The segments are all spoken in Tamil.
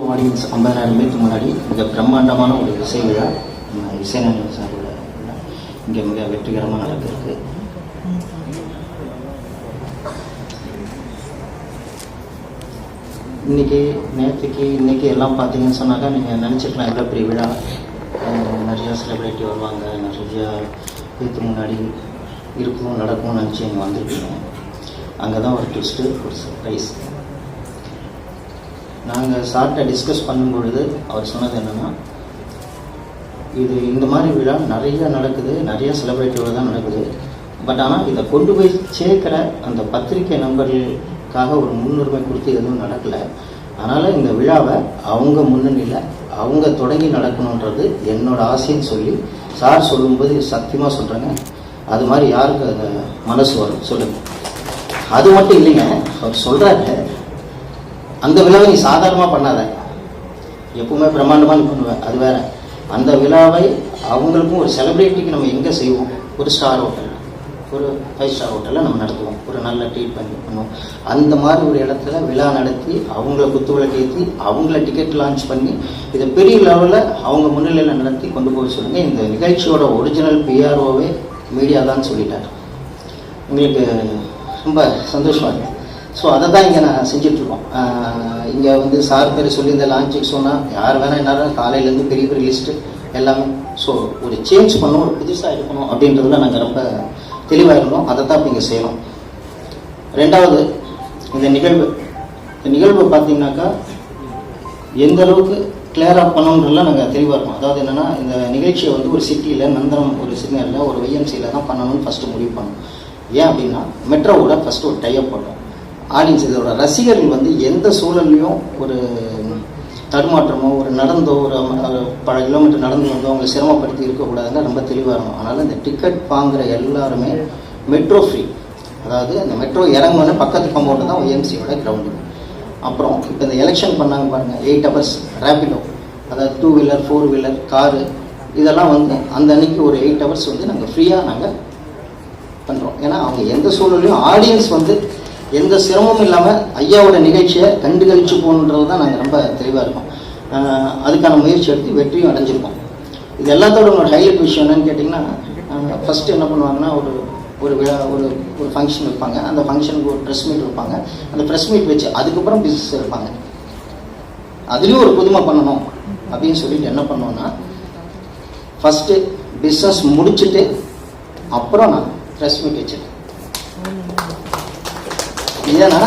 ஆடியன்ஸ் ஐம்பதாயிரம் பேருக்கு முன்னாடி மிக பிரம்மாண்டமான ஒரு இசை விழா. நம்ம இசைநாயகன் சாரோட இங்கே மிக வெற்றிகரமாக நடந்திருக்கு. இன்னைக்கு நேற்றுக்கு இன்னைக்கு எல்லாம் பார்த்தீங்கன்னு சொன்னாக்கா நீங்கள் நினச்சிக்கலாம் எவ்வளோ பெரிய விழா. நிறையா செலிப்ரிட்டி வருவாங்க நிறைய இதுக்கு முன்னாடி இருக்கும் நடக்கும்னு நினச்சி இங்கே வந்திருக்கீங்க. அங்கே தான் ஒரு ட்விஸ்ட்டு ஒரு சர்ப்ரைஸ் நாங்கள் சார்கிட்ட டிஸ்கஸ் பண்ணும்பொழுது அவர் சொன்னது என்னென்னா இது இந்த மாதிரி விழா நிறைய நடக்குது நிறைய செலிப்ரிட்டியோட தான் நடக்குது. பட் ஆனால் இதை கொண்டு போய் சேர்க்குற அந்த பத்திரிக்கை நண்பர்களுக்காக ஒரு முன்னுரிமை கொடுத்து எதுவும் நடக்கலை. அதனால் இந்த விழாவை அவங்க முன்னணியில் அவங்க தொடங்கி நடக்கணுன்றது என்னோட ஆசைன்னு சொல்லி சார் சொல்லும்போது சத்தியமாக சொல்கிறேங்க அது மாதிரி யாருக்கு அது மனசு வரும்? சொல்லுங்கள் அது மட்டும் இல்லைங்க அவர் சொல்கிறாரு அந்த விழாவை நீ சாதாரணமாக பண்ணாத. எப்பவுமே பிரம்மாண்டமாக நீ பண்ணுவேன் அது வேற. அந்த விழாவை அவங்களுக்கும் ஒரு செலிப்ரிட்டிக்கு நம்ம எங்கே செய்வோம்? ஒரு ஸ்டார் ஹோட்டல் ஒரு ஃபைவ் ஸ்டார் ஹோட்டலில் நம்ம நடத்துவோம். ஒரு நல்ல ட்ரீட்மெண்ட் பண்ணி பண்ணுவோம். அந்த மாதிரி ஒரு இடத்துல விழா நடத்தி அவங்கள குத்துவிளக்கு ஏற்றி அவங்கள டிக்கெட் லான்ச் பண்ணி இதை பெரிய லெவலில் அவங்க முன்னிலையில் நடத்தி கொண்டு போய் சொல்லுங்க. இந்த நிகழ்ச்சியோட ஒரிஜினல் பிஆர்ஓவே மீடியா தான் சொல்லிட்டார். உங்களுக்கு ரொம்ப சந்தோஷமாக இருக்குது ஸோ அதை தான் இங்கே நான் செஞ்சிட்ருக்கோம். இங்கே வந்து சார் பேர் சொல்லி இந்த லான்ச்சுக்கு சொன்னால் யார் வேணால் என்னாலும் காலையிலேருந்து பெரிய பெரிய லிஸ்ட்டு எல்லாமே ஸோ ஒரு சேஞ்ச் பண்ணணும் ஒரு புதுசாக இருக்கணும் அப்படின்றதுல நாங்கள் ரொம்ப தெளிவாக இருந்தோம். அதை தான் இப்போ இங்கே செய்யணும் ரெண்டாவது இந்த நிகழ்வு. இந்த நிகழ்வு பார்த்தீங்கன்னாக்கா எந்த அளவுக்கு கிளியராக பண்ணணுன்றதுல நாங்கள் தெளிவாக இருக்கோம். அதாவது என்னென்னா இந்த நிகழ்ச்சியை வந்து ஒரு சிட்டியில் நந்தனம் ஒரு சிக்னலில் ஒரு வைஎம்சியில் தான் பண்ணணும்னு ஃபஸ்ட்டு முடிவு பண்ணோம். ஏன் அப்படின்னா மெட்ரோவோட ஃபஸ்ட்டு ஒரு டைப் பண்ணோம் ஆடியன்ஸ் இதோட ரசிகர்கள் வந்து எந்த சூழல்லையும் ஒரு தடுமாற்றமோ ஒரு நடந்தோ ஒரு பல கிலோமீட்டர் நடந்து வந்தோ அவங்களை சிரமப்படுத்தி இருக்கக்கூடாதுன்னு ரொம்ப தெளிவாக இருக்கும் அதனால் இந்த டிக்கெட் வாங்குற எல்லாருமே மெட்ரோ ஃப்ரீ அதாவது அந்த மெட்ரோ இறங்குனே பக்கத்து கம்பவுண்டு தான் ஓஎம்சியோட கிரவுண்டு அப்புறம் இப்போ இந்த எலெக்ஷன் பண்ணாங்க பாருங்கள் எயிட் ஹவர்ஸ் ரேப்பிடோ அதாவது two wheeler four wheeler car இதெல்லாம் வந்து அந்த அன்னைக்கு ஒரு எயிட் ஹவர்ஸ் வந்து நாங்கள் ஃப்ரீயாக நாங்கள் பண்ணுறோம் ஏன்னா அவங்க எந்த சூழலையும் ஆடியன்ஸ் வந்து எந்த சிரமமும் இல்லாமல் ஐயாவோட நிகழ்ச்சியை கண்டு கழிச்சு போகணுன்றது தான் நாங்கள் ரொம்ப தெளிவாக இருக்கோம். அதுக்கான முயற்சி எடுத்து வெற்றியும் அடைஞ்சிருக்கோம். இது எல்லாத்தோட உங்களோட ஹைலைட் விஷயம் என்னன்னு கேட்டிங்கன்னா ஃபஸ்ட்டு என்ன பண்ணுவாங்கன்னா ஒரு ஒரு விழா ஒரு ஒரு ஃபங்க்ஷன் வைப்பாங்க. அந்த ஃபங்க்ஷனுக்கு ஒரு ப்ரெஸ் மீட் வைப்பாங்க. அந்த ப்ரெஸ் மீட் வச்சு அதுக்கப்புறம் பிஸ்னஸ் இருப்பாங்க அதுலேயும் ஒரு புதுமை பண்ணணும் அப்படின்னு சொல்லிட்டு என்ன பண்ணுவோன்னா ஃபஸ்ட்டு பிஸ்னஸ் முடிச்சுட்டு அப்புறம் நான் ப்ரெஸ் மீட் வச்சுருக்கேன். ஏன்னா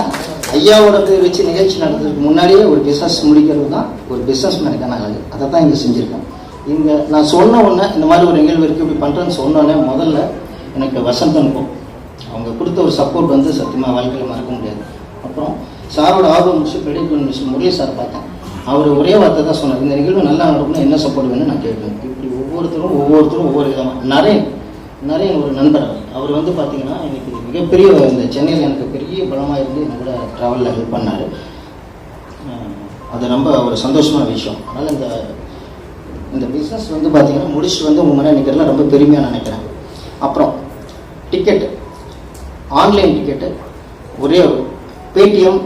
ஐயாவோட பேர் வச்சு நிகழ்ச்சி நடத்துறதுக்கு முன்னாடியே ஒரு பிஸ்னஸ் முடிக்கிறது தான் ஒரு பிஸ்னஸ் மேனுக்கான அழகு அதை தான் இங்கே செஞ்சுருக்கேன் இங்கே நான் சொன்ன உடனே இந்த மாதிரி ஒரு நிகழ்வு இருக்குது இப்படி பண்ணுறேன்னு சொன்னோடனே முதல்ல எனக்கு வசந்தனுக்கும் அவங்க கொடுத்த ஒரு சப்போர்ட் வந்து சத்தியமாக வாழ்க்கையில் மறக்க முடியாது. அப்புறம் சாரோட ஆர்வம் முடிச்சு பெடிக்கல் மிஷன் முரளி சார் பார்த்தேன். அவர் ஒரே வார்த்தை தான் சொன்னார் இந்த நிகழ்வு நல்லா நடக்கணும் என்ன சப்போர்ட் வேணும்னு நான் கேட்பேன். இப்படி ஒவ்வொருத்தரும் ஒவ்வொருத்தரும் ஒவ்வொரு விதமாக நிறைய நிறைய ஒரு நண்பர் அவர். அவர் வந்து பார்த்தீங்கன்னா எனக்கு மிகப்பெரிய இந்த சென்னையில் எனக்கு பெரிய பலமாக இருந்து என்னோட ட்ராவலில் ஹெல்ப் பண்ணார். அது ரொம்ப ஒரு சந்தோஷமான விஷயம். அதனால் இந்த இந்த பிஸ்னஸ் வந்து பார்த்தீங்கன்னா முடிச்சுட்டு வந்து உங்கள் முன்னாடி நிற்கிறதுல ரொம்ப பெருமையாக நினைக்கிறேன். அப்புறம் டிக்கெட்டு ஆன்லைன் டிக்கெட்டு ஒரே ஒரு பேடிஎம்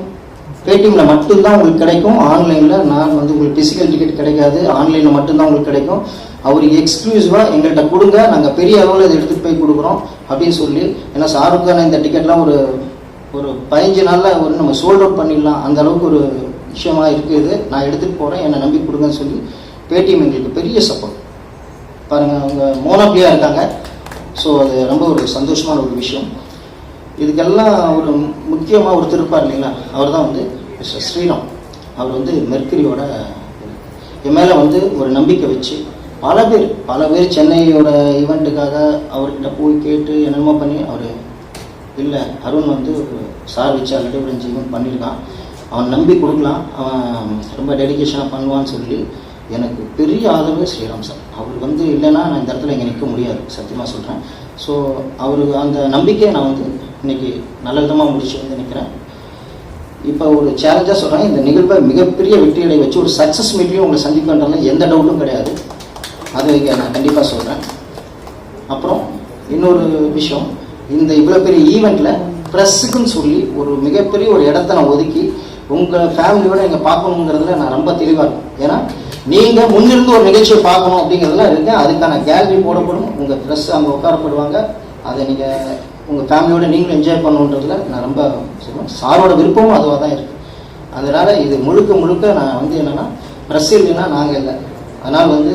பேடிஎம்மில் மட்டும்தான் உங்களுக்கு கிடைக்கும். ஆன்லைனில் நான் வந்து உங்களுக்கு ஃபிசிக்கல் டிக்கெட் கிடைக்காது. ஆன்லைனில் மட்டும்தான் உங்களுக்கு கிடைக்கும். அவருக்கு எக்ஸ்க்ளூசிவாக எங்கள்கிட்ட கொடுங்க. நாங்கள் பெரிய அளவில் இதை எடுத்துகிட்டு போய் கொடுக்குறோம் அப்படின்னு சொல்லி ஏன்னா ஷாருக்கான இந்த டிக்கெட்லாம் ஒரு ஒரு பதினஞ்சு நாளில் ஒரு நம்ம சோல்ட் அவுட் பண்ணிடலாம். அந்த அளவுக்கு ஒரு விஷயமா இருக்குது நான் எடுத்துகிட்டு போகிறேன் என்னை நம்பி கொடுங்கன்னு சொல்லி பேடிஎம் எங்களுக்கு பெரிய சப்போர்ட் பாருங்கள் அவங்க மோனோப்ளியாக இருக்காங்க. ஸோ அது ரொம்ப ஒரு சந்தோஷமான ஒரு விஷயம். இதுக்கெல்லாம் ஒரு முக்கியமாக ஒரு திருப்பார் இல்லைங்களா? அவர் தான் வந்து மிஸ்டர் ஸ்ரீராம். அவர் வந்து மெர்க்கரியோட என் மேலே வந்து ஒரு நம்பிக்கை வச்சு பல பேர் பல பேர் சென்னையோட ஈவெண்ட்டுக்காக அவர்கிட்ட போய் கேட்டு என்னென்னமோ பண்ணி அவர் இல்லை அருண் வந்து சார் வச்சு ஆல்ரெடி ஒரு அஞ்சு ஈவெண்ட் பண்ணியிருக்கான் அவன் நம்பி கொடுக்கலாம். அவன் ரொம்ப டெடிகேஷனாக பண்ணுவான்னு சொல்லி எனக்கு பெரிய ஆதரவு ஸ்ரீராம் சார். அவர் வந்து இல்லைன்னா நான் இந்த இடத்துல இங்கே நிற்க முடியாது சத்தியமாக சொல்கிறேன் ஸோ அவர் அந்த நம்பிக்கையை நான் வந்து இன்னைக்கு நல்ல விதமாக முடிச்சு வந்து நிற்கிறேன் இப்போ ஒரு சேலஞ்சாக சொல்கிறேன் இந்த நிகழ்வை மிகப்பெரிய வெற்றிகளை வச்சு ஒரு சக்ஸஸ் மீட்லையும் உங்களை சந்திக்கின்றதுல எந்த டவுட்டும் கிடையாது. அதை இங்கே நான் கண்டிப்பாக சொல்கிறேன் அப்புறம் இன்னொரு விஷயம். இந்த இவ்வளோ பெரிய ஈவெண்ட்டில் ப்ரெஸ்ஸுக்குன்னு சொல்லி ஒரு மிகப்பெரிய ஒரு இடத்த நான் ஒதுக்கி உங்கள் ஃபேமிலியோட இங்கே பார்க்கணுங்கிறதுல நான் ரொம்ப தெளிவாக இருக்கும் ஏன்னா நீங்கள் முன்னிருந்து ஒரு நிகழ்ச்சியை பார்க்கணும் அப்படிங்கிறதுல இருக்கேன். அதுக்கான கேலரி போடப்படும். உங்கள் ப்ரெஸ் அங்கே உட்காரப்படுவாங்க. அதை நீங்கள் உங்கள் ஃபேமிலியோட நீங்களும் என்ஜாய் பண்ணணுன்றதுல நான் ரொம்ப சொல்லுவேன் சாரோட விருப்பமும் அதுவாக தான் இருக்குது அதனால் இது முழுக்க முழுக்க நான் வந்து என்னென்னா ப்ரெஸ் இல்லைன்னா நாங்கள் இல்லை. அதனால் வந்து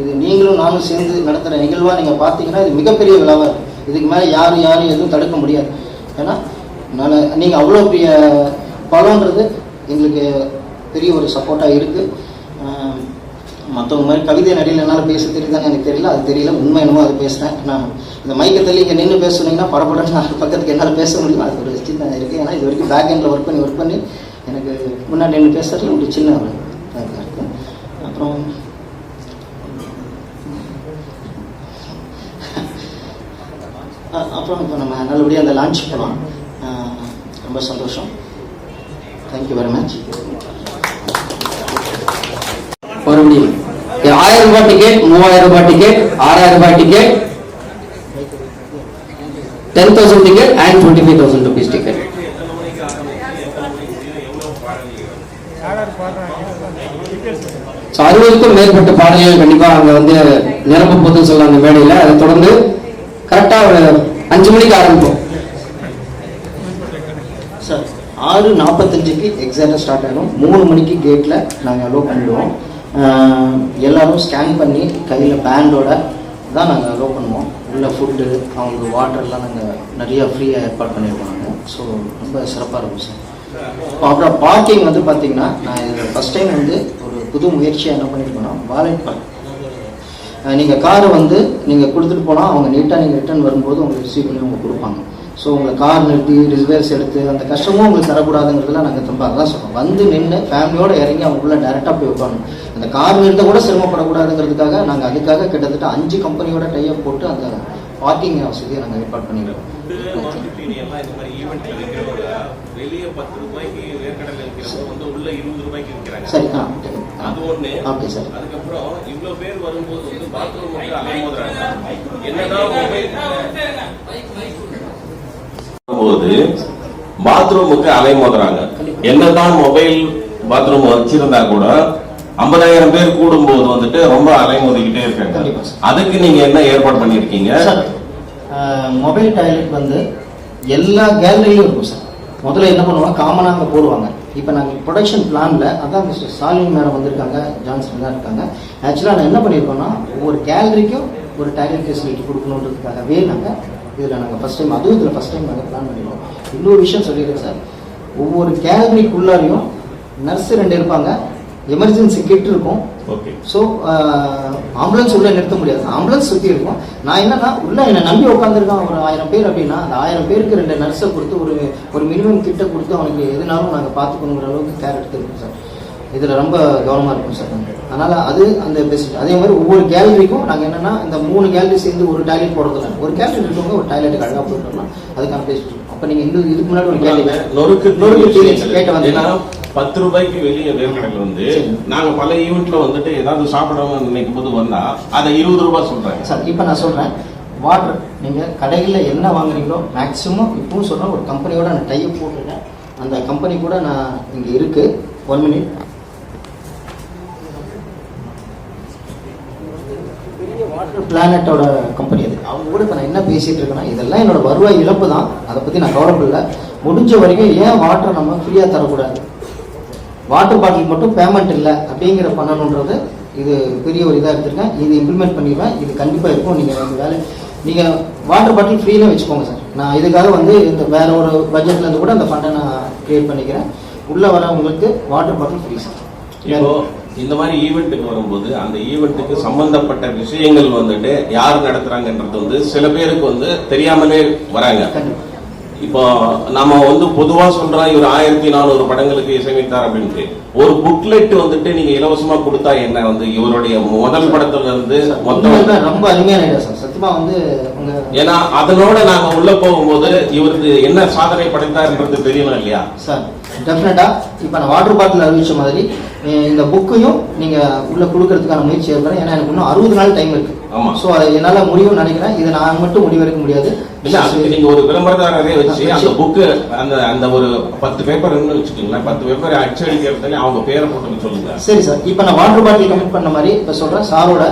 இது நீங்களும் நானும் சேர்ந்து நடத்துகிற நிகழ்வாக நீங்கள் பார்த்தீங்கன்னா இது மிகப்பெரிய விழாவாக இருக்கும் இதுக்கு மேலே யாரும் யாரும் எதுவும் தடுக்க முடியாது. ஏன்னா நான் நீங்கள் அவ்வளோ பெரிய பலன்றது எங்களுக்கு பெரிய ஒரு சப்போர்ட்டாக இருக்குது மற்றவங்க மாதிரி கவிதை நடையில் என்னால் பேச தெரியுதான்னு எனக்கு தெரியல. அது தெரியல. உண்மை என்னமோ அது பேசுகிறேன் நான் இந்த மைக்கை தள்ளி இங்கே நின்று பேசுனீங்கன்னா பரப்படன்னு படப்படன்னு நான் பக்கத்துக்கு என்னால் பேச முடியும்? அது ஒரு சின்ன இருக்குது ஏன்னா இது வரைக்கும் பேக் எண்டில் ஒர்க் பண்ணி ஒர்க் பண்ணி எனக்கு முன்னாடி நின்று பேசுறதுல ஒரு சின்ன ஒரு இருக்குது அப்புறம் அப்புறம் இப்போ நம்ம நல்லபடியாக அந்த லான்ச் போகலாம் ரொம்ப சந்தோஷம். தேங்க்யூ வெரி மச் மறுபடியும் ஆயிரம் ரூபாய் டிக்கெட் மூவாயிரம் ரூபாய் டிக்கெட் ஆறாயிரம் ரூபாய் ticket ten thousand ticket and twenty five thousand rupees ticket so அறுபதுக்கும் மேற்பட்ட பாடல்கள் கண்டிப்பா அங்க வந்து நிரம்ப போதுன்னு சொல்ல அந்த மேடையில. அதை தொடர்ந்து கரெக்டா ஒரு அஞ்சு மணிக்கு ஆரம்பிப்போம். சார் ஆறு நாற்பத்தஞ்சுக்கு எக்ஸாக்டாக ஸ்டார்ட் ஆகிடும் மூணு மணிக்கு கேட்டில் நாங்கள் அலோவ் பண்ணிடுவோம். எல்லோரும் ஸ்கேன் பண்ணி கையில் பேண்டோட தான் நாங்கள் அலோவ் பண்ணுவோம். உள்ள ஃபுட்டு அவங்களுக்கு வாட்டர்லாம் நாங்கள் நிறையா ஃப்ரீயாக ஏற்பாடு பண்ணியிருப்பாங்க நாங்கள் ஸோ ரொம்ப சிறப்பாக இருக்கும் சார் இப்போ அப்புறம் பார்க்கிங் வந்து பார்த்தீங்கன்னா நான் இது ஃபஸ்ட் டைம் வந்து ஒரு புது முயற்சியாக என்ன பண்ணியிருக்கோன்னா வாலெட் பார்க் நீங்கள் காரை வந்து நீங்கள் கொடுத்துட்டு போனால் அவங்க நீட்டாக நீங்கள் ரிட்டர்ன் வரும்போது உங்களுக்கு ரிசீவ் பண்ணி அவங்க கொடுப்பாங்க. ஸோ உங்களை கார் நிறுத்தி ரிசர்வேஸ் எடுத்து அந்த கஷ்டமும் உங்களுக்கு தரக்கூடாதுங்கிறதுல நாங்கள் திரும்ப அதான் சொல்றோம். வந்து நின்று ஃபேமிலியோட இறங்கி அவங்களுக்குள்ள டேரெக்டாக போய் உட்காரணும். அந்த கார் நிறுத்த கூட சிரமப்படக்கூடாதுங்கிறதுக்காக நாங்கள் அதுக்காக கிட்டத்தட்ட அஞ்சு கம்பெனியோட டைப் போட்டு அந்த பார்க்கிங் வசதியை நாங்கள் ஏற்பாடு பண்ணிடுறோம் சரி ஆ அது ஒண்ணு. Okay sir. அதுக்கப்புறம் இவ்வளவு பேர் வரும்போது வந்து பாத்ரூம் வந்து அலைமோதுறாங்க என்னதான் போது பாத்ரூமுக்கு அலைமோதுறாங்க. என்னதான் மொபைல் பாத்ரூம் வச்சிருந்தா கூட ஐம்பதாயிரம் பேர் கூடும்போது வந்துட்டு ரொம்ப அலைமோதிக்கிட்டே இருக்காங்க. அதுக்கு நீங்க என்ன ஏற்பாடு பண்ணிருக்கீங்க மொபைல் டாய்லெட் வந்து எல்லா கேலரியிலும் இருக்கும் சார். முதல்ல என்ன பண்ணுவாங்க காமனாக அங்கே போடுவாங்க. இப்போ நாங்கள் ப்ரொடக்ஷன் பிளானில் அதான் மிஸ்டர் ஸ்டாலின் மேடம் வந்திருக்காங்க ஜான்சன் தான் இருக்காங்க. ஆக்சுவலாக நான் என்ன பண்ணியிருக்கோன்னா ஒவ்வொரு கேலரிக்கும் ஒரு டாய்லெட் ஃபெசிலிட்டி கொடுக்கணுன்றதுக்காகவே நாங்கள் இதில் நாங்கள் ஃபஸ்ட் டைம் அதுவும் இதில் ஃபஸ்ட் டைம் நாங்கள் பிளான் பண்ணிடுவோம் இன்னொரு விஷயம் சொல்லிடுறேன் சார். ஒவ்வொரு கேலரிக்குள்ளாரையும் நர்ஸ் ரெண்டு இருப்பாங்க. எமர்ஜென்சி கிட் இருக்கும். ஓகே ஸோ ஆம்புலன்ஸ் உள்ள நிறுத்த முடியாது. ஆம்புலன்ஸ் சுற்றி இருக்கும். நான் என்னன்னா உள்ள என்னை நம்பி உட்காந்துருக்கான் ஒரு ஆயிரம் பேர் அப்படின்னா அந்த ஆயிரம் பேருக்கு ரெண்டு நர்ஸை கொடுத்து ஒரு ஒரு மினிமம் கிட்ட கொடுத்து அவனுக்கு எதுனாலும் நாங்கள் பார்த்துக்கணுங்கிற அளவுக்கு கேர் எடுத்துருக்கோம். இதில் ரொம்ப கவனமாக இருக்கும் சார். அதனால் அது அந்த பெஸ்ட் அதே மாதிரி ஒவ்வொரு கேலரிக்கும் நாங்கள் என்னன்னா இந்த மூணு கேலரி சேர்ந்து ஒரு டாய்லெட் போடுறதில்ல ஒரு கேலரி இருக்கவங்க ஒரு டாய்லெட் அழகாக போட்டுருக்கலாம் அதுக்கான பேசிட்டு அப்போ நீங்கள் இந்த இதுக்கு முன்னாடி ஒரு கேள்வி நொறுக்கு நொறுக்கு கேட்ட வந்தீங்கன்னா பத்து ரூபாய்க்கு வெளியே வேர்க்கடலை வந்து சரி. நாங்க பல ஈவெண்ட்ல வந்துட்டு ஏதாவது சாப்பிடணும்னு நினைக்கும் போது வந்தா அதை இருபது ரூபாய் சொல்றாங்க. சார் இப்போ நான் சொல்கிறேன் வாட்டர் நீங்கள் கடைகளில் என்ன வாங்குறீங்களோ மேக்ஸிமம் இப்பவும் சொல்கிறேன் ஒரு கம்பெனியோட நான் டைப் போட்டுருக்கேன் அந்த கம்பெனி கூட நான் இங்கே இருக்குது ஒன் மினிட் வாட்டர் பிளானட்டோட கம்பெனி அது. அவங்க கூட இப்போ நான் என்ன பேசிகிட்டு இருக்கேன்னா இதெல்லாம் என்னோட வருவாய் இழப்பு தான். அதை பற்றி நான் கவலைப்படல. முடிஞ்ச வரைக்கும் ஏன் வாட்டரை நம்ம ஃப்ரீயாக தரக்கூடாது? வாட்டர் பாட்டில் மட்டும் பேமெண்ட் இல்லை அப்படிங்கிற பண்ணணுன்றது இது பெரிய ஒரு இதாக எடுத்துருக்கேன். இது இம்ப்ளிமெண்ட் பண்ணிடுவேன். இது கண்டிப்பாக இருக்கும். நீங்கள் இந்த வேலை நீங்கள் வாட்டர் பாட்டில் ஃப்ரீயில் வச்சுக்கோங்க சார் நான் இதுக்காக வந்து இந்த வேற ஒரு பட்ஜெட்லேருந்து கூட அந்த ஃபண்டை நான் க்ரியேட் பண்ணிக்கிறேன். உள்ளே வரவங்களுக்கு வாட்டர் பாட்டில் ஃப்ரீ சார் இப்போ இந்த மாதிரி ஈவெண்ட்டுக்கு வரும்போது அந்த ஈவெண்ட்டுக்கு சம்பந்தப்பட்ட விஷயங்கள் வந்துட்டு யார் நடத்துறாங்கன்றது வந்து சில பேருக்கு வந்து தெரியாமலே வராங்க. இப்போ நம்ம வந்து பொதுவா சொல்றோம் இவர் ஆயிரத்தி நானூறு படங்களுக்கு இசையமைத்தார் அப்படின்ட்டு. ஒரு புக்லெட் வந்துட்டு நீங்க இலவசமா கொடுத்தா என்ன வந்து இவருடைய முதல் படத்துல இருந்து மொத்தம்? ரொம்ப அருமையான சத்தியமாக வந்து ஏன்னா அதனோட நாங்க உள்ள போகும்போது இவருக்கு என்ன சாதனை படைத்தார்ன்றது தெரியணும் இல்லையா? சார் டெஃபினட்டாக இப்போ நான் வாட்டர் பாட்டில் அறிவிச்ச மாதிரி இந்த புக்கையும் நீங்கள் உள்ள கொடுக்கறதுக்கான முயற்சி எடுக்கிறேன் ஏன்னா எனக்கு இன்னும் அறுபது நாள் டைம் இருக்கு. ஆமா. ஸோ அதை என்னால் முடியும்னு நினைக்கிறேன். இதை நான் மட்டும் முடிவெடுக்க முடியாது. இல்ல அதுக்கு நீங்க ஒரு விளம்பரதாரரே வச்சு அந்த புக்கு அந்த அந்த ஒரு பத்து பேப்பர் வச்சுக்கோங்களேன். பத்து பேப்பர் அச்சடிக்கிறதுல அவங்க பேரை போட்டு சொல்லுங்க. சரி சார் இப்போ நான் வாட்டர் பாட்டில் கமிட் பண்ண மாதிரி இப்போ சொல்கிறேன் சாரோட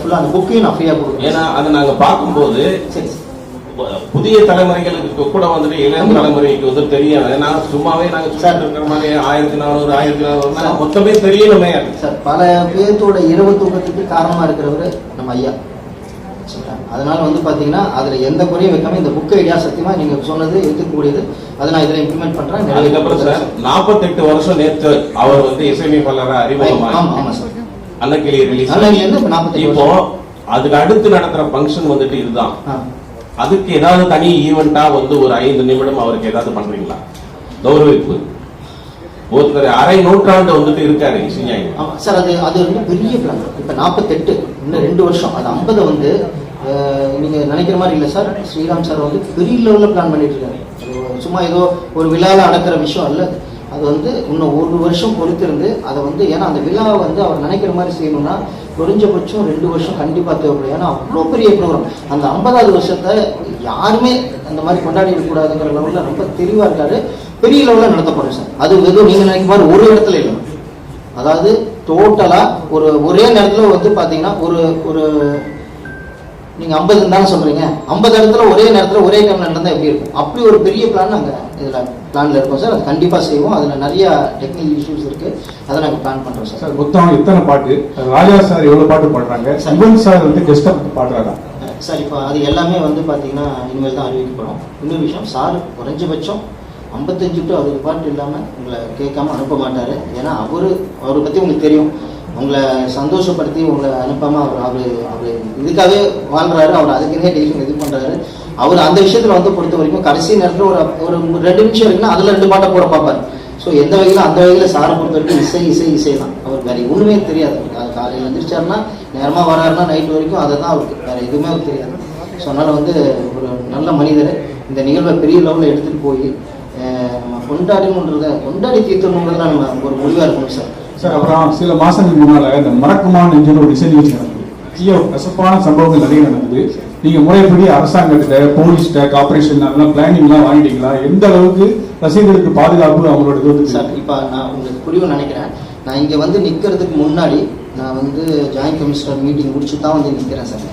ஃபுல்லாக அந்த புக்கையும் நான் ஃப்ரீயாக கொடுக்குறேன். ஏன்னா அதை நாங்க பார்க்கும்போது சார் புதிய தலைமுறைகளுக்கு கூட வந்துட்டு இளம் தலைமுறைக்கு வந்து தெரியாது. நான் சும்மாவே நாங்க சொல்லிட்டு இருக்கிற மாதிரி ஆயிரத்தி நானூறு ஆயிரத்தி நானூறு மொத்தமே தெரியணுமே. சார் பல பேர்த்தோட இரவு தூக்கத்துக்கு காரணமாக இருக்கிறவர் நம்ம ஐயா. அதனால வந்து பார்த்தீங்கன்னா அதில் எந்த குறையும் வைக்காம இந்த புக் ஐடியா சத்தியமாக நீங்கள் சொன்னது ஏற்றுக்கக்கூடியது அதை நான் இதில் இம்ப்ளிமெண்ட் பண்ணுறேன் அதுக்கப்புறம் சார் நாற்பத்தெட்டு வருஷம் நேற்று அவர் வந்து இசையமைப்பாளராக ஆமாம் அறிமுகமாக. ஆமாம் சார். அன்னக்கிளி ரிலீஸ் இப்போ அதுக்கு அடுத்து நடத்துற ஃபங்க்ஷன் வந்துட்டு இதுதான். அதுக்கு ஏதாவது தனி ஈவெண்டா வந்து ஒரு ஐந்து நிமிடம் அவருக்கு ஏதாவது பண்றீங்களா? கௌரவிப்பு. ஒருத்தர் அரை நூற்றாண்டு வந்துட்டு இருக்காரு இசைஞானி. ஆமாம் சார் அது அது வந்து பெரிய பிளான் இப்போ நாற்பத்தெட்டு இன்னும் ரெண்டு வருஷம். அது ஐம்பது வந்து நீங்கள் நினைக்கிற மாதிரி இல்லை சார். ஸ்ரீராம் சார் வந்து பெரிய லெவலில் பிளான் பண்ணிட்டு இருக்காரு. சும்மா ஏதோ ஒரு விழாவில் நடக்கிற விஷயம் அல்ல. அது. அது வந்து இன்னும் ஒரு வருஷம் பொறுத்திருந்து அதை வந்து ஏன்னா அந்த விழாவை வந்து அவர் நினைக்கிற மாதிரி செய்யணும்னா குறைஞ்சபட்சம் ரெண்டு வருஷம் கண்டிப்பாக தேவைப்படும். ஏன்னா அவ்வளோ பெரிய ப்ரோக்ராம் அந்த ஐம்பதாவது வருஷத்தை யாருமே அந்த மாதிரி கொண்டாடி லெவலில் ரொம்ப தெளிவாக இருக்காரு. பெரிய லெவலில் நடத்தப்படும் சார். அது எதுவும் நீங்கள் நினைக்கும் மாதிரி ஒரு இடத்துல இல்லை. அதாவது டோட்டலாக ஒரு ஒரே நேரத்தில் வந்து பார்த்தீங்கன்னா ஒரு ஒரு நீங்க ஐம்பது தானே சொல்றீங்க. ஐம்பது இடத்துல ஒரே நேரத்துல ஒரே டைம்ல நடந்தா எப்படி இருக்கும்? அப்படி ஒரு பெரிய பிளான் நாங்க இதுல பிளான்ல இருக்கோம் சார். அது கண்டிப்பா செய்வோம். அதுல நிறைய டெக்னிக்கல் இஷ்யூஸ் இருக்கு. அதை நாங்க பிளான் பண்றோம் சார். சார் மொத்தம் இத்தனை பாட்டு? ராஜா சார் எவ்வளவு பாட்டு பாடுறாங்க? சிவன் சார் வந்து கெஸ்டா பாடுறாரா? சார் இப்போ அது எல்லாமே வந்து பார்த்தீங்கன்னா இனிமேல் தான் அறிவிக்கப்படும் இன்னொரு விஷயம் சார் குறைஞ்சபட்சம் ஐம்பத்தஞ்சு டு அறுபது பாட்டு இல்லாமல் உங்களை கேட்காம அனுப்ப மாட்டார். ஏன்னா அவர் அவரை பற்றி உங்களுக்கு தெரியும். உங்களை சந்தோஷப்படுத்தி உங்களை அனுப்பாமல் அவர் அவர் அவர் இதுக்காகவே வாழ்கிறாரு அவர் அதுக்குன்னே டெய்லியும் இது பண்ணுறாரு அவர் அந்த விஷயத்தில் வந்து பொறுத்த வரைக்கும் கடைசி நேரத்தில் ஒரு ஒரு ரெண்டு நிமிஷம் இருக்குன்னா அதில் ரெண்டு பாட்டை போட பார்ப்பார். ஸோ எந்த வகையில் அந்த வகையில் சாரை பொறுத்த வரைக்கும் இசை இசை இசை தான் அவர் வேறு ஒன்றுமே தெரியாது. அது காலையில் எழுந்திரிச்சாருன்னா நேரமாக வராருன்னா நைட் வரைக்கும் அதை தான் அவருக்கு வேறு எதுவுமே அவருக்கு தெரியாது. ஸோ அதனால் வந்து ஒரு நல்ல மனிதர். இந்த நிகழ்வை பெரிய லெவலில் எடுத்துகிட்டு போய் நம்ம கொண்டாடணுன்றத கொண்டாடி தீர்த்தணுன்றதுல நம்ம ஒரு முடிவாக இருக்கணும் சார். சார் அப்புறம் சில மாசங்களுக்கு முன்னால இந்த மறக்குமா நெஞ்சுன்னு ஒரு இசை நிகழ்ச்சி நடந்தது. ஐயோ கசப்பான சம்பவங்கள் நிறைய நடந்தது. நீங்க முறைப்படி அரசாங்கத்திட்ட போலீஸ்ட கார்பரேஷன் அதெல்லாம் பிளானிங்லாம் வாங்கிட்டீங்களா? எந்த அளவுக்கு ரசிகர்களுக்கு பாதுகாப்பு அவங்களோட இது வந்து சார் இப்போ நான் உங்களுக்கு புரியும் நினைக்கிறேன். நான் இங்கே வந்து நிற்கிறதுக்கு முன்னாடி நான் வந்து ஜாயின்ட் கமிஷனர் மீட்டிங் முடிச்சு தான் வந்து நிற்கிறேன் சார்.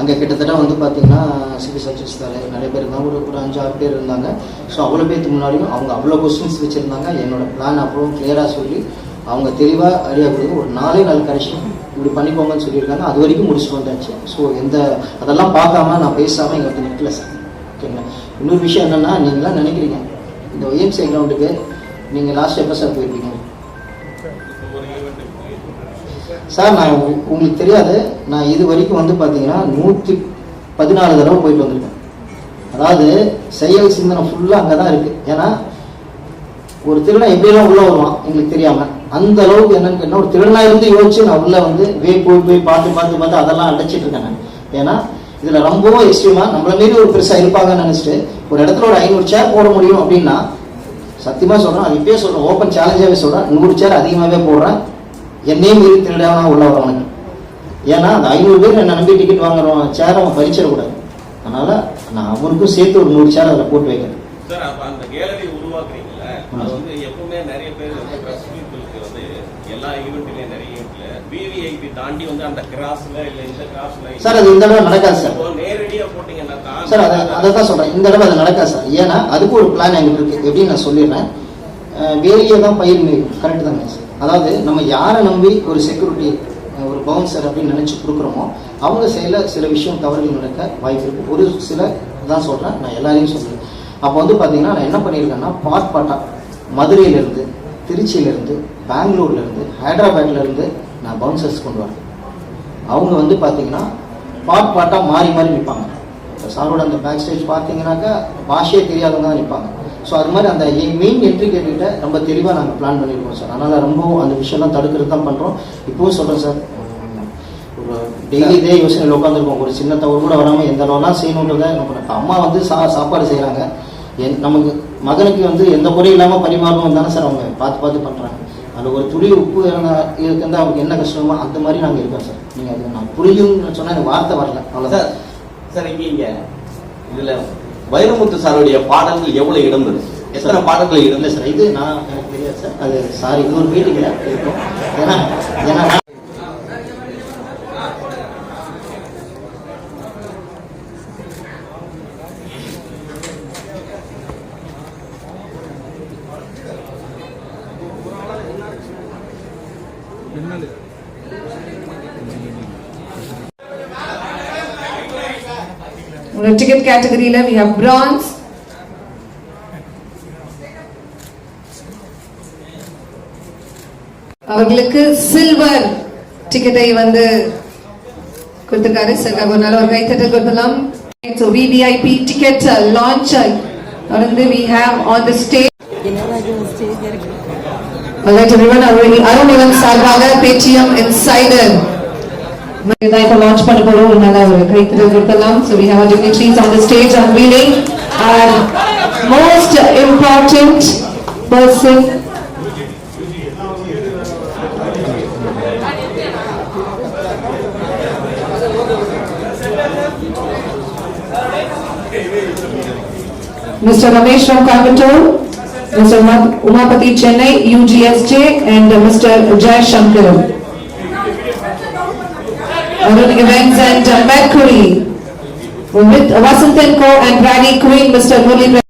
அங்கே கிட்டத்தட்ட வந்து பார்த்தீங்கன்னா சிவில் சர்ச்சஸ் நிறைய பேர் இருந்தாங்க. ஒரு ஒரு அஞ்சு ஆறு பேர் இருந்தாங்க. ஸோ அவ்வளோ பேருக்கு முன்னாடியும் அவங்க அவ்வளோ கொஸ்டின்ஸ் வச்சுருந்தாங்க. என்னோட பிளான் அவ்வளோ கிளியராக சொல்லி அவங்க தெளிவாக ஐடியா கொடுத்து ஒரு நாலே நாள் கரெக்ஷன் இப்படி பண்ணிக்கோங்கன்னு சொல்லியிருக்காங்க. அது வரைக்கும் முடிச்சுட்டு வந்தாச்சு. ஸோ எந்த அதெல்லாம் பார்க்காம நான் பேசாமல் எங்கள் வந்து நிற்கல சார் ஓகேங்களா இன்னொரு விஷயம் என்னென்னா நீங்களாம் நினைக்கிறீங்க இந்த ஒய்எம்சி கிரவுண்டுக்கு நீங்கள் லாஸ்ட் எப்போ சார் போயிருக்கீங்க சார் நான் உங்களுக்கு தெரியாது. நான் இது வரைக்கும் வந்து பார்த்தீங்கன்னா நூற்றி பதினாலு தடவை போயிட்டு வந்திருக்கேன். அதாவது செயல் சிந்தனை ஃபுல்லாக அங்கே தான் இருக்குது ஏன்னா ஒரு திருடன் எப்படியெல்லாம் உள்ளே வருவான் எங்களுக்கு தெரியாமல் அந்த அளவுக்கு என்னன்னு கேட்டால் ஒரு திருடனா இருந்து யோசிச்சு நான் உள்ளே வந்து வே போய் போய் பார்த்து பார்த்து பார்த்து அதெல்லாம் அடைச்சிட்டு இருக்கேன் நான். ஏன்னா இதில் ரொம்பவும் எக்ஸ்ட்ரீமாக நம்மள மீறி ஒரு பெருசாக இருப்பாங்கன்னு நினச்சிட்டு ஒரு இடத்துல ஒரு ஐநூறு சேர் போட முடியும் அப்படின்னா சத்தியமாக சொல்கிறேன் அது இப்பயே சொல்கிறேன் ஓப்பன் சேலஞ்சாகவே சொல்கிறேன் நூறு சேர் அதிகமாகவே போடுறேன் என்னையும் மீறி திருடாமல் உள்ள வரவனுக்கு ஏன்னா அந்த ஐநூறு பேர் என்ன நம்பி டிக்கெட் வாங்குறவன் சேர் அவன் பறிச்சிடக்கூடாது. அதனால நான் அவனுக்கும் சேர்த்து ஒரு நூறு சேர் அதில் போட்டு வைக்கிறேன். சார் அந்த கேலரி உருவாக்குறீங்கல்ல அது வந்து எப்பவுமே நிறைய பேர் வந்து பிரஸ் பீப்புளுக்கு வந்து எல்லா ஈவெண்ட்லயும் நிறைய ஈவெண்ட்ல விவிஐபி தாண்டி வந்து அந்த கிராஸ்ல இல்ல இந்த கிராஸ்ல சார் அது இந்த தடவை நடக்காது சார். சார் அதை அதை தான் சொல்கிறேன் இந்த தடவை அது நடக்காது சார். ஏன்னா அதுக்கு ஒரு பிளான் எங்கிட்ட இருக்கு. எப்படின்னு நான் சொல்லிடுறேன். வேலியை தான் பயிர் மேயும் கரெக்டு தாங்க சார்? அதாவது நம்ம யாரை நம்பி ஒரு செக்யூரிட்டி ஒரு பவுன்சர் அப்படின்னு நினச்சி கொடுக்குறோமோ அவங்க செயல சில விஷயம் தவறுகள் நடக்க வாய்ப்பு இருக்கு. ஒரு சில தான் சொல்கிறேன் நான் எல்லாரையும் சொல்கிறேன் அப்போ வந்து பார்த்தீங்கன்னா நான் என்ன பண்ணியிருக்கேன்னா பாட் பாட்டா மதுரையிலேருந்து திருச்சியிலேருந்து பெங்களூர்லேருந்து ஹைதராபாத்லேருந்து நான் பவுன்சர்ஸ் கொண்டு வரேன். அவங்க வந்து பார்த்தீங்கன்னா பாட் பாட்டாக மாறி மாறி நிற்பாங்க சாரோட அந்த பேக் ஸ்டேஜ் பார்த்தீங்கன்னாக்கா பாஷையே தெரியாதவங்க தான் நிற்பாங்க ஸோ அது மாதிரி அந்த மெயின் என்ட்ரி கேட்டுக்கிட்ட ரொம்ப தெளிவாக நாங்கள் பிளான் பண்ணியிருக்கோம் சார். அதனால் ரொம்பவும் அந்த விஷயம்லாம் தடுக்கிறது தான் பண்ணுறோம் இப்போவும் சொல்கிறேன் சார். ஒரு டெய்லி இதே யோசனையில் உட்காந்துருக்கோம் ஒரு சின்ன தவறு கூட வராமல் எந்த அளவுலாம் செய்யணுன்றதை நம்ம அம்மா வந்து சா சாப்பாடு செய்கிறாங்க என் நமக்கு மகனுக்கு வந்து எந்த குறையும் இல்லாமல் பரிமாறணும் தானே சார் அவங்க பார்த்து பார்த்து பண்ணுறாங்க அதில் ஒரு துளி உப்பு இருந்தால் அவங்களுக்கு என்ன கஷ்டமோ அந்த மாதிரி நாங்கள் இருக்கோம் சார். நீங்கள் அது நான் புரியும்னு சொன்னால் எனக்கு வார்த்தை வரல. சார் அவ்வளோதான் சார் இங்க இங்க. இதுல வைரமுத்து சாருடைய பாடல்கள் எவ்வளவு இடம் இருக்கு? எத்தனை பாடல்கள் இல்லை சார் இது நான் எனக்கு தெரியாது சார். அது சாரி இன்னொரு மீட்டிங்கில் இருக்கும். ஏன்னா ஏன்னா நான் ஒரு கேட்டகரியில we have bronze. அவர்களுக்கு சில்வர் டிக்கெட்டை வந்து கொடுத்திருக்காரு. சார் ஒரு நல்ல ஒரு கைத்தட்டல் கொடுத்தலாம் ஸோ விவிஐபி டிக்கெட் லான்ச் தொடர்ந்து we have on the stage Alright Arun அருணிவன் சார்பாக Paytm insider இதான் இப்போ லான்ச் பண்ண போறோம் ஒரு நல்ல ஒரு கைத்தட்டல் கொடுக்கலாம் so we have our dignitaries on the stage unveiling our most important person Mr. Ramesh from Coimbatore, Mr. Uma- Umapati Chennai, UGSJ, and uh, Mr. Jai Shankar. Arun Events and uh, Mercury with Vasanth and Co and Rally Queen, Mr. Murli